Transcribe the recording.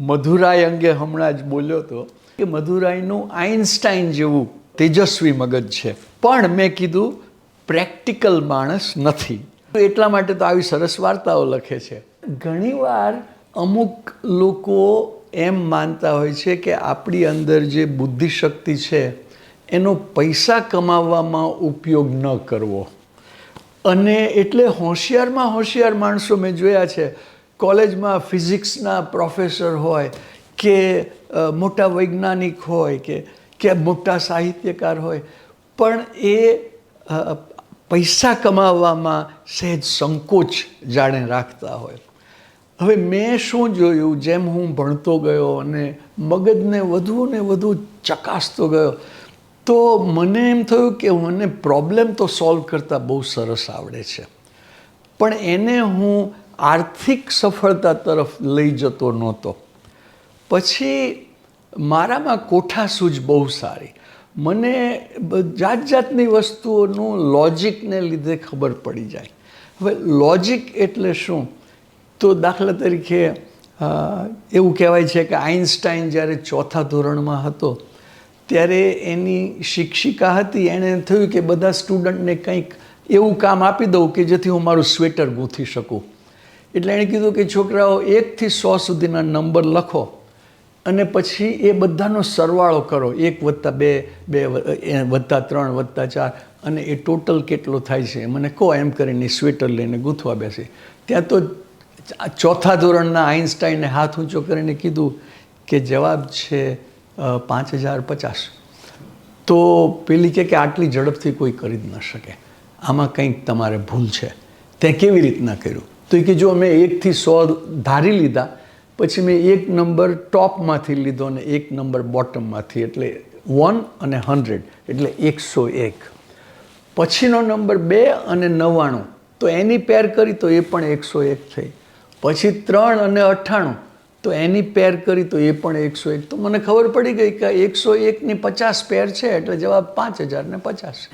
મધુરાય અંગે હમણાં જ બોલ્યો હતો કે મધુરાઈનું આઇન્સ્ટાઈન જેવું તેજસ્વી મગજ છે. પણ મેં કીધું, પ્રેક્ટિકલ માણસ નથી. એટલા માટે તો આવી સરસ વાર્તાઓ લખે છે. ઘણીવાર અમુક લોકો એમ માનતા હોય છે કે આપણી અંદર જે બુદ્ધિશક્તિ છે, એનો પૈસા કમાવવામાં ઉપયોગ ન કરવો. અને એટલે હોશિયારમાં હોશિયાર માણસો મેં જોયા છે. કોલેજમાં ફિઝિક્સના પ્રોફેસર હોય કે મોટા વૈજ્ઞાનિક હોય કે કે મોટા સાહિત્યકાર હોય, પણ એ પૈસા કમાવવામાં સહેજ સંકોચ જાણે રાખતા હોય. હવે મેં શું જોયું? જેમ હું ભણતો ગયો અને મગજને વધુ ને વધુ ચકાસતો ગયો, તો મને એમ થયું કે મને પ્રોબ્લેમ તો સોલ્વ કરતાં બહુ સરસ આવડે છે. પણ એને હું આર્થિક સફળતા તરફ લઈ જતો નહોતો. પછી મારામાં કોઠાસૂઝ બહુ સારી. મને જાત જાતની વસ્તુઓનું લોજિકને લીધે ખબર પડી જાય. હવે લોજિક એટલે શું? તો દાખલા તરીકે એવું કહેવાય છે કે આઇન્સ્ટાઈન જ્યારે ચોથા ધોરણમાં હતો, ત્યારે એની શિક્ષિકા હતી, એણે થયું કે બધા સ્ટુડન્ટને કંઈક એવું કામ આપી દઉં કે જેથી હું મારું સ્વેટર ગૂંથી શકું. એટલે એણે કીધું કે છોકરાઓ, એકથી સો સુધીના નંબર લખો અને પછી એ બધાનો સરવાળો કરો. એક વત્તા બે બે વત્તા ત્રણ, વત્તા ચાર અને એ ટોટલ કેટલો થાય છે? મને કહો, એમ કરીને સ્વેટર લઈને ગૂંથવા બેસી. ત્યાં તો ચોથા ધોરણના આઇન્સ્ટાઈને હાથ ઊંચો કરીને કીધું કે જવાબ છે પાંચ હજાર પચાસ. તો પેલી કે આટલી ઝડપથી કોઈ કરી જ ન શકે. આમાં કંઈક તમારે ભૂલ છે. તે કેવી રીતના કર્યું? તો કે જો મેં એકથી સો ધારી લીધા, પછી મેં એક નંબર ટોપમાંથી લીધો અને એક નંબર બોટમમાંથી, એટલે વન અને હંડ્રેડ, એટલે એકસો એક. પછીનો નંબર બે અને નવ્વાણું, તો એની પેર કરી તો એ પણ એકસો એક થઈ. પછી ત્રણ અને અઠ્ઠાણું, તો એની પેર કરી તો એ પણ એકસો એક. તો મને ખબર પડી ગઈ કે એકસો એકની પચાસ પેર છે, એટલે જવાબ પાંચ હજાર ને પચાસ.